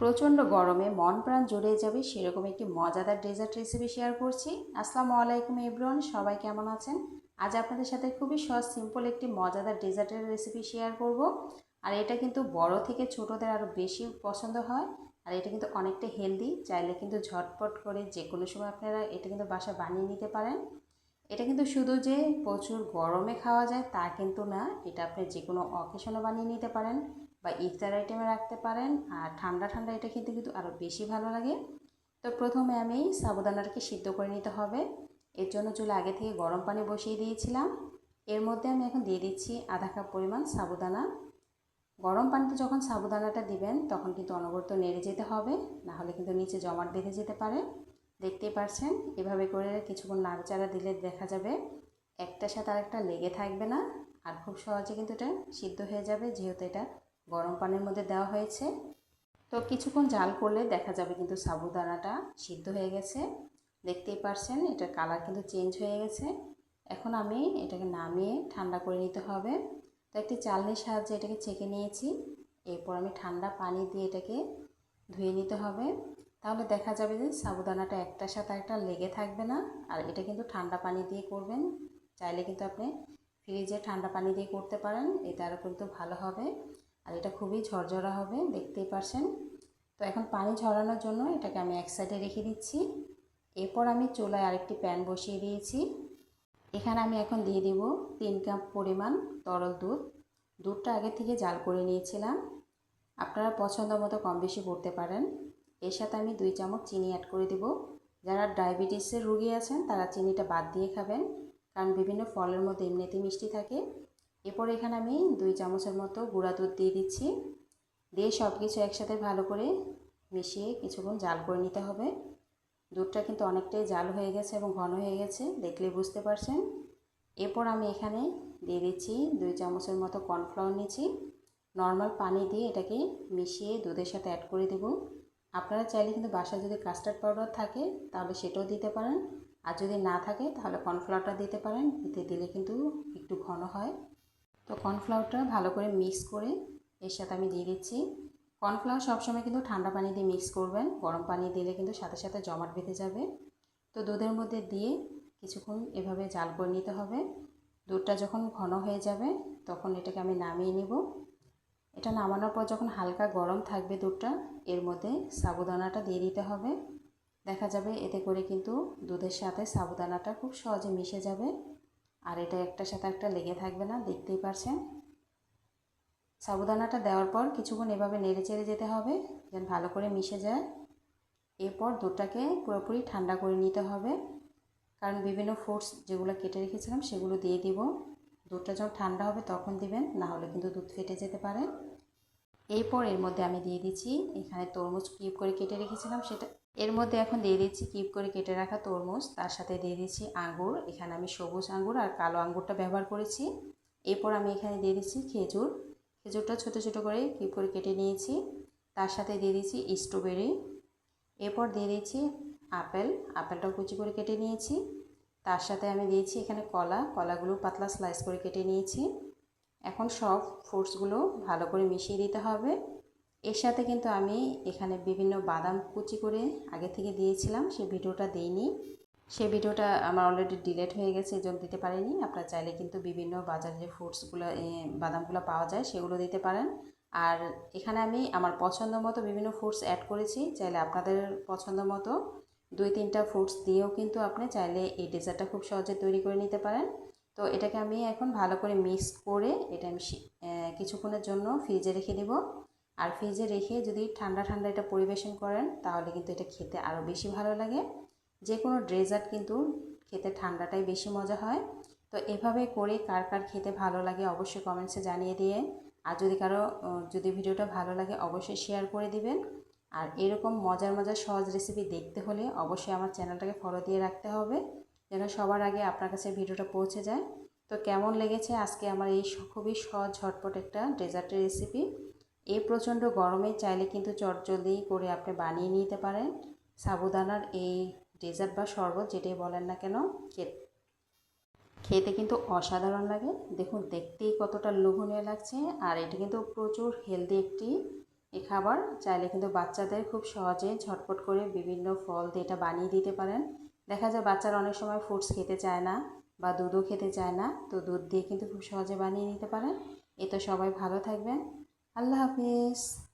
প্রচণ্ড গরমে মন প্রাণ জুড়ে যাবে সেরকম একটি মজাদার ডেজার্ট রেসিপি শেয়ার করছি। আসসালামু আলাইকুম এভরিওয়ান সবাই কেমন আছেন? আজ আপনাদের সাথে খুবই সহজ সিম্পল একটি মজাদার ডেজার্টের রেসিপি শেয়ার করব। আর এটা কিন্তু বড় থেকে ছোটদের আরও বেশি পছন্দ হয়। আর এটা কিন্তু অনেকটা হেলদি চাইলে কিন্তু ঝটপট করে যে কোনো সময় আপনারা এটা কিন্তু বাসা বানিয়ে নিতে পারেন। এটা কিন্তু শুধু যে প্রচুর গরমে খাওয়া যায় তা কিন্তু না, এটা আপনি যে কোনো অকেশনে বানিয়ে নিতে পারেন। বা ইফতার আইটেমে রাখতে পারেন। আর ঠান্ডা ঠান্ডা এটা খেতে কিন্তু আরও বেশি ভালো লাগে। তো প্রথমে আমি সাবুদানাটাকে সিদ্ধ করে নিতে হবে। এর জন্য চুলে আগে থেকে গরম পানি বসিয়ে দিয়েছিলাম। এর মধ্যে আমি এখন দিয়ে দিচ্ছি আধা কাপ পরিমাণ সাবুদানা। গরম পানিতে যখন সাবুদানাটা দিবেন, তখন কিন্তু অনবরত নেড়ে যেতে হবে। না হলে কিন্তু নিচে জমাট বেঁধে যেতে পারে। দেখতেই পারছেন? এভাবে করে কিছুক্ষণ নাড়াচাড়া দিলে দেখা যাবে একটার সাথে আরেকটা লেগে থাকবে না। আর খুব সহজে কিন্তু এটা সিদ্ধ হয়ে যাবে, যেহেতু এটা গরম পানির মধ্যে দেওয়া হয়েছে। তো কিছুক্ষণ জাল করলে দেখা যাবে কিন্তু সাবুদানাটা সিদ্ধ হয়ে গেছে। দেখতেই পারছেন, এটার কালার কিন্তু চেঞ্জ হয়ে গেছে। এখন আমি এটাকে নামিয়ে ঠান্ডা করে নিতে হবে। তো একটি চালনির সাহায্যে এটাকে ছেঁকে নিয়েছি। এরপর আমি ঠান্ডা পানি দিয়ে এটাকে ধুয়ে নিতে হবে। তাহলে দেখা যাবে যে সাবুদানাটা একটার সাথে একটা লেগে থাকবে না। আর এটা কিন্তু ঠান্ডা পানি দিয়ে করবেন। চাইলে কিন্তু আপনি ফ্রিজে ঠান্ডা পানি দিয়ে করতে পারেন। এটা আরও কিন্তু ভালো হবে। আর এটা খুবই ঝরঝরা হবে, দেখতেই পারছেন। তো এখন পানি ঝরানোর জন্য এটাকে আমি এক সাইডে রেখে দিচ্ছি। এরপর আমি চুলায় আরেকটি প্যান বসিয়ে দিয়েছি। এখানে আমি এখন দিয়ে দিব তিন কাপ পরিমাণ তরল দুধ। দুধটা আগে থেকে জাল করে নিয়েছিলাম। আপনারা পছন্দ মতো কম বেশি করতে পারেন। এর সাথে আমি দুই চামচ চিনি অ্যাড করে দেব। যারা ডায়াবেটিসের রুগী আছেন, তারা চিনিটা বাদ দিয়ে খাবেন। কারণ বিভিন্ন ফলের মধ্যে এমনিতে মিষ্টি থাকে। এরপর এখানে আমি দুই চামচের মতো গুঁড়া দুধ দিয়ে দিচ্ছি। দিয়ে সব কিছু একসাথে ভালো করে মিশিয়ে কিছুক্ষণ জাল করে নিতে হবে। দুধটা কিন্তু অনেকটাই জাল হয়ে গেছে এবং ঘন হয়ে গেছে, দেখলে বুঝতে পারছেন। এরপর আমি এখানে দিয়ে দিচ্ছি দুই চামচের মতো কর্নফ্লাওয়ার নিচ্ছি নর্মাল পানি দিয়ে এটাকে মিশিয়ে দুধের সাথে অ্যাড করে দেব। আপনারা চাইলে কিন্তু বাসায় যদি কাস্টার্ড পাউডার থাকে, তাহলে সেটাও দিতে পারেন। আর যদি না থাকে, তাহলে কর্নফ্লাওয়ারটা দিতে পারেন। এতে দিলে কিন্তু একটু ঘন হয়। তো কর্নফ্লাওয়ারটা ভালো করে মিক্স করে এর সাথে আমি দিয়ে দিচ্ছি। কর্নফ্লাওয়ার সবসময় কিন্তু ঠান্ডা পানি দিয়ে মিক্স করবেন। গরম পানি দিলে কিন্তু সাথে সাথে জমাট বেঁধে যাবে। তো দুধের মধ্যে দিয়ে কিছুক্ষণ এভাবে জাল করে নিতে হবে। দুধটা যখন ঘন হয়ে যাবে তখন এটাকে আমি নামিয়ে নিব। এটা নামানোর পর যখন হালকা গরম থাকবে দুধটা, এর মধ্যে সাবুদানাটা দিয়ে দিতে হবে। দেখা যাবে এতে করে কিন্তু দুধের সাথে সাবুদানাটা খুব সহজে মিশে যাবে। আর এটা একটার সাথে একটা লেগে থাকবে না, দেখতেই পারছেন। সাবুদানাটা দেওয়ার পর কিছুক্ষণ এভাবে নেড়ে চেড়ে যেতে হবে, যেন ভালো করে মিশে যায়। এরপর দুধটাকে পুরোপুরি ঠান্ডা করে নিতে হবে, কারণ বিভিন্ন ফ্রুটস যেগুলো কেটে রেখেছিলাম সেগুলো দিয়ে দিব। দুধটা যখন ঠান্ডা হবে তখন দিবেন, না হলে কিন্তু দুধ ফেটে যেতে পারে। এরপর এর মধ্যে আমি দিয়ে দিচ্ছি, এখানে তরমুজ কিউব করে কেটে রেখেছিলাম সেটা। এর মধ্যে এখন দিয়ে দিচ্ছি কিউব করে কেটে রাখা তরমুজ, তার সাথে দিয়ে দিচ্ছি আঙ্গুর। এখানে আমি সবুজ আঙ্গুর আর কালো আঙ্গুরটা ব্যবহার করেছি। এরপর আমি এখানে দিয়ে দিচ্ছি খেজুর। খেজুরটা ছোট ছোট করে কিউব করে কেটে নিয়েছি। তার সাথে দিয়ে দিচ্ছি স্ট্রবেরি এরপর দিয়ে দিচ্ছি আপেল। আপেলটাও কুচি করে কেটে নিয়েছি। তার সাথে আমি দিয়েছি এখানে কলা। কলাগুলো পাতলা স্লাইস করে কেটে নিয়েছি। এখন সব ফ্রুটসগুলো ভালো করে মিশিয়ে দিতে হবে। এর সাথে কিন্তু আমি এখানে বিভিন্ন বাদাম কুচি করে আগে থেকে দিয়েছিলাম, সে ভিডিওটা দিইনি। সে ভিডিওটা আমার অলরেডি ডিলেট হয়ে গেছে, এই জন্য দিতে পারিনি। আপনারা চাইলে কিন্তু বিভিন্ন বাজারে যে ফ্রুটসগুলো বাদামগুলো পাওয়া যায়, সেগুলো দিতে পারেন। আর এখানে আমি আমার পছন্দ মতো বিভিন্ন ফ্রুটস অ্যাড করেছি। চাইলে আপনাদের পছন্দ মতো দুই তিনটা ফ্রুটস দিয়েও কিন্তু আপনি চাইলে এই ডেজার্টটা খুব সহজে তৈরি করে নিতে পারেন। তো এটাকে আমি এখন ভালো করে মিক্স করে এটা আমি কিছুক্ষণের জন্য ফ্রিজে রেখে দেব। আর ফ্রিজে রেখে যদি ঠান্ডা ঠান্ডা এটা পরিবেশন করেন, তাহলে কিন্তু এটা খেতে আরও বেশি ভালো লাগে। যে কোনো ডেজার্ট কিন্তু খেতে ঠান্ডাটাই বেশি মজা হয়। তো এভাবে করে কার কার খেতে ভালো লাগে অবশ্যই কমেন্টসে জানিয়ে দিয়ে, আর যদি কারও যদি ভিডিওটা ভালো লাগে অবশ্যই শেয়ার করে দিবেন। আর এরকম মজার মজার সহজ রেসিপি দেখতে হলে অবশ্যই আমার চ্যানেলটাকে ফলো দিয়ে রাখতে হবে। যেন সবার আগে আপনার কাছে ভিডিওটা পৌঁছে যায়। তো কেমন লেগেছে? আজকে আমার এই খুবই সহজ, ঝটপট একটা ডেজার্টের রেসিপি এই প্রচণ্ড গরমে চাইলে কিন্তু চটজলদি করে আপনি বানিয়ে নিতে পারেন। সাবুদানার এই ডেজার্ট বা শরবত, যেটাই বলেন না কেন, খেতে। কিন্তু অসাধারণ লাগে। দেখুন, দেখতেই কতটা লোভনীয় লাগছে। আর এটা কিন্তু প্রচুর হেলদি একটি এই খাবার। চাইলে কিন্তু বাচ্চাদের খুব সহজে ঝটপট করে বিভিন্ন ফল দিয়ে এটা বানিয়ে দিতে পারেন। দেখা যায় বাচ্চারা অনেক সময় ফ্রুটস খেতে চায় না বা দুধও খেতে চায় না। তো দুধ দিয়ে কিন্তু খুব সহজে বানিয়ে নিতে পারেন। এ তো সবাই ভালো থাকবেন। আল্লাহ হাফিজ।